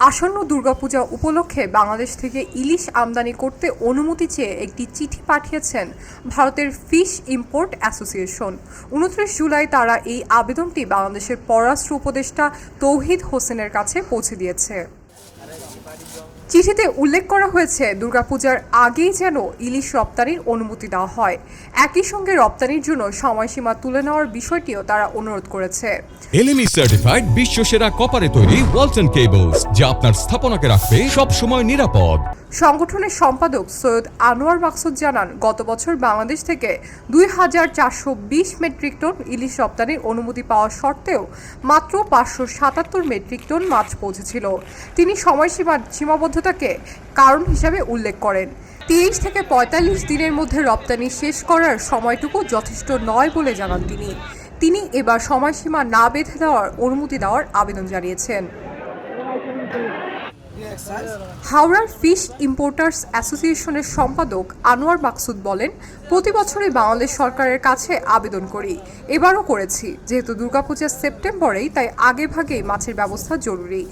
আসন্ন দুর্গাপূজা উপলক্ষে বাংলাদেশ থেকে ইলিশ আমদানি করতে অনুমতি চেয়ে একটি চিঠি পাঠিয়েছেন ভারতের ফিশ ইম্পোর্ট অ্যাসোসিয়েশন। উনত্রিশ জুলাই তারা এই আবেদনটি বাংলাদেশের পররাষ্ট্র উপদেষ্টা তৌহিদ হোসেনের কাছে পৌঁছে দিয়েছে। চিঠিতে উল্লেখ করা হয়েছে, দুর্গাপূজার আগেই যেন ইলিশ রপ্তানির অনুমতি দেওয়া হয়। একই সঙ্গে রপ্তানির জন্য সময়সীমা তুলে নেওয়ার বিষয়টিও তারা অনুরোধ করেছে। এলএমই সার্টিফাইড বিশ্বসেরা কপারে তৈরি ওয়ালসন কেবলস যা আপনার স্থাপনাকে রাখবে সব সময় নিরাপদ। সংগঠনের সম্পাদক সৈয়দ আনোয়ার মাকসুদ জানান, গত বছর বাংলাদেশ থেকে দুই হাজার চারশো বিশ মেট্রিক টন ইলিশ রপ্তানির অনুমতি পাওয়া সত্ত্বেও মাত্র পাঁচশো সাতাত্তর মেট্রিক টন মাছ পৌঁছেছিল। তিনি সময়সীমার সীমাবদ্ধতাকে কারণ হিসাবে উল্লেখ করেন। তিরিশ থেকে পঁয়তাল্লিশ দিনের মধ্যে রপ্তানি শেষ করার সময়টুকু যথেষ্ট নয় বলে জানান তিনি। তিনি এবার সময়সীমা না বেঁধে দেওয়ার অনুমতি দেওয়ার আবেদন জানিয়েছেন। হাওড়ার ফিশ ইম্পোর্টার্স অ্যাসোসিয়েশনের সম্পাদক আনোয়ার মাকসুদ বলেন, প্রতি বছরই বাংলাদেশ সরকারের কাছে আবেদন করি। এবারও করেছি। যেহেতু দুর্গাপূজা সেপ্টেম্বরেই, তাই আগে ভাগেই মাছের ব্যবস্থা জরুরি।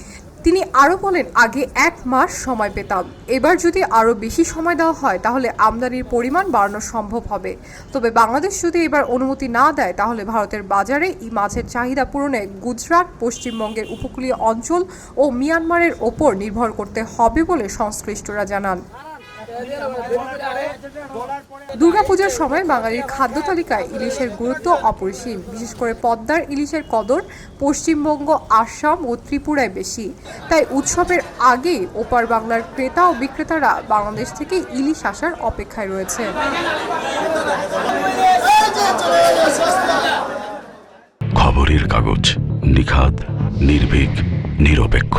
তিনি আরও বলেন, আগে এক মাস সময় পেতাম। এবার যদি আরও বেশি সময় দেওয়া হয়, তাহলে আমদানির পরিমাণ বাড়ানো সম্ভব হবে। তবে বাংলাদেশ যদি এবার অনুমতি না দেয়, তাহলে ভারতের বাজারে এই মাছের চাহিদা পূরণে গুজরাট, পশ্চিমবঙ্গের উপকূলীয় অঞ্চল ও মিয়ানমারের ওপর নির্ভর করতে হবে বলে সংশ্লিষ্টরা জানান। দুর্গাপূজার সময় বাঙালির খাদ্য তালিকায় ইলিশের গুরুত্ব অপরিসীম। বিশেষ করে পদ্মার ইলিশের কদর পশ্চিমবঙ্গ, আসাম ও ত্রিপুরায় বেশি। তাই উৎসবের আগেই ওপার বাংলার ক্রেতা ও বিক্রেতারা বাংলাদেশ থেকে ইলিশ আসার অপেক্ষায় রয়েছে। খবরের কাগজ নিখাত নির্ভীক, নিরপেক্ষ।